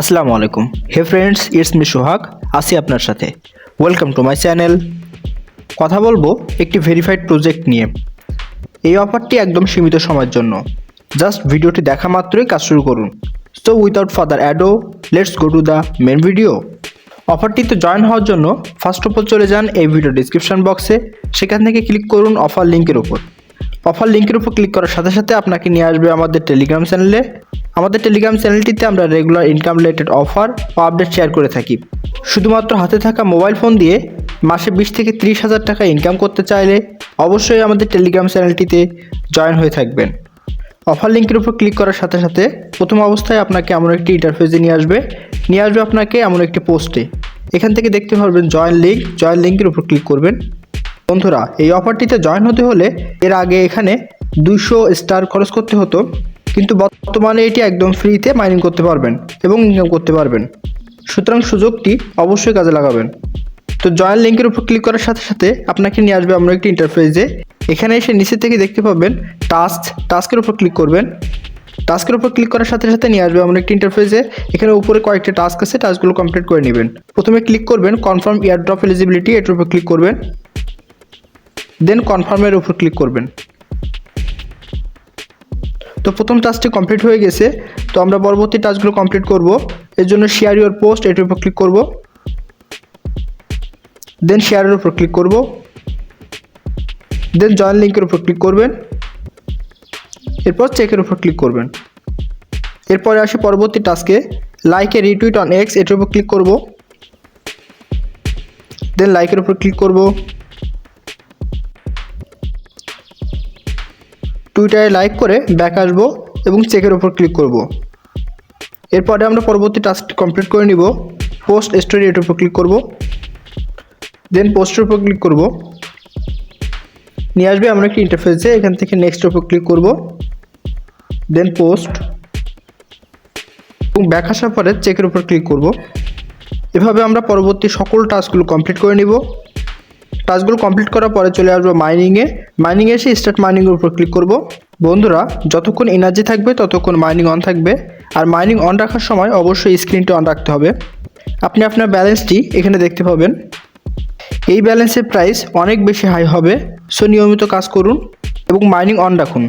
আসসালামু আলাইকুম। Hey friends it's me Sohag আসি আপনার সাথে। ওয়েলকাম টু মাই চ্যানেল কথা বলব একটি ভেরিফাইড প্রজেক্ট নিয়ে। এই অফারটি একদম সীমিত সময়ের জন্য। জাস্ট ভিডিওটি দেখা মাত্রই কাজ শুরু করুন। So without further ado let's go to the main video অফারটিতে join হওয়ার জন্য ফার্স্ট অফ অল চলে যান এই ভিডিও ডিসক্রিপশন বক্সে সেখান থেকে ক্লিক করুন অফার লিঙ্কের উপর। অফার লিঙ্কের উপর ক্লিক করার সাথে সাথে আপনাকে নিয়ে আসবে আমাদের টেলিগ্রাম চ্যানেলে আমাদের টেলিগ্রাম চ্যানেলটিতে আমরা রেগুলার ইনকাম রিলেটেড অফার ও আপডেট শেয়ার করে থাকি। শুধুমাত্র হাতে থাকা মোবাইল ফোন দিয়ে মাসে বিশ থেকে ত্রিশ হাজার টাকা ইনকাম করতে চাইলে অবশ্যই আমাদের টেলিগ্রাম চ্যানেলটিতে জয়েন হয়ে থাকবেন। অফার লিঙ্কের উপর ক্লিক করার সাথে সাথে প্রথম অবস্থায় আপনাকে এমন একটি ইন্টারফেসে নিয়ে আসবে। নিয়ে আসবে আপনাকে এমন একটি পোস্টে এখান থেকে দেখতে পারবেন জয়েন লিঙ্ক জয়েন লিঙ্কের উপর ক্লিক করবেন। বন্ধুরা, এই অফারটিতে জয়েন হতে হলে এর আগে এখানে দুশো স্টার খরচ করতে হতো। কিন্তু বর্তমানে এটি একদম ফ্রিতে মাইনিং করতে পারবেন এবং ইনকাম করতে পারবেন। সুতরাং সুযোগটি অবশ্যই কাজে লাগাবেন। তো জয়েন লিঙ্কের উপর ক্লিক করার সাথে সাথে আপনাকে নিয়ে আসবে আমরা একটি ইন্টারফেসে এখানে এসে নিচে থেকে দেখতে পাবেন টাস্ক টাস্কের উপর ক্লিক করবেন। টাস্কের উপর ক্লিক করার সাথে সাথে নিয়ে আসবে আমরা একটি ইন্টারফেসে এখানে উপরে কয়েকটা টাস্ক আছে টাস্কগুলো কমপ্লিট করে নেবেন। প্রথমে ক্লিক করবেন কনফার্ম ইয়ারড্রপ এলিজিবিলিটি এটার উপর ক্লিক করবেন। দেন কনফার্মের উপর ক্লিক করবেন। তো প্রথম টাস্কটি কমপ্লিট হয়ে গেছে, তো আমরা পরবর্তী টাস্কগুলো কমপ্লিট করব। এর জন্য শেয়ার ইউর পোস্ট এটার উপর ক্লিক করব। দেন শেয়ারের উপর ক্লিক করব। দেন জয়েন লিঙ্কের উপর ক্লিক করবেন। এরপর চেকের উপর ক্লিক করবেন। এরপরে আসি পরবর্তী টাস্কে লাইকে রিটুইট অন এক্স এটার উপর ক্লিক করব। দেন লাইকের উপর ক্লিক করব। টুইটারে লাইক করে ব্যাক আসব এবং চেকের ওপর ক্লিক করব। এরপরে আমরা পরবর্তী টাস্কটি কমপ্লিট করে নিব। পোস্ট স্টোরি এটার উপর ক্লিক করব। দেন পোস্টের উপর ক্লিক করব। নিয়ে আসবে আমরা একটি ইন্টারফেসে এখান থেকে নেক্সটের উপর ক্লিক করব। দেন পোস্ট এবং ব্যাক আসার পরে চেকের উপর ক্লিক করব। এভাবে আমরা পরবর্তী সকল টাস্কগুলো কমপ্লিট করে নিব। টাস্কগুলো কমপ্লিট করার পরে চলে আসব মাইনিংয়ে মাইনিংয়ে এসে স্টার্ট মাইনিংয়ের উপর ক্লিক করব। বন্ধুরা, যতক্ষণ এনার্জি থাকবে, ততক্ষণ মাইনিং অন থাকবে। আর মাইনিং অন রাখার সময় অবশ্যই স্ক্রিনটি অন রাখতে হবে। আপনি আপনার ব্যালেন্সটি এখানে দেখতে পাবেন। এই ব্যালেন্সের প্রাইস অনেক বেশি হাই হবে। সো নিয়মিত কাজ করুন এবং মাইনিং অন রাখুন।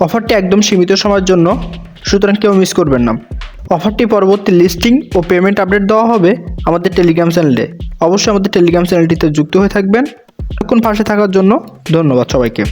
অফারটি একদম সীমিত সময়ের জন্য। সুতরাং কেউ মিস করবেন না। অফারটি পরবর্তী লিস্টিং ও পেমেন্ট আপডেট দেওয়া হবে আমাদের টেলিগ্রাম চ্যানেলে। অবশ্যই আমাদের টেলিগ্রাম চ্যানেলটিতে যুক্ত হয়ে থাকবেন। এখন পাশে থাকার জন্য ধন্যবাদ সবাইকে।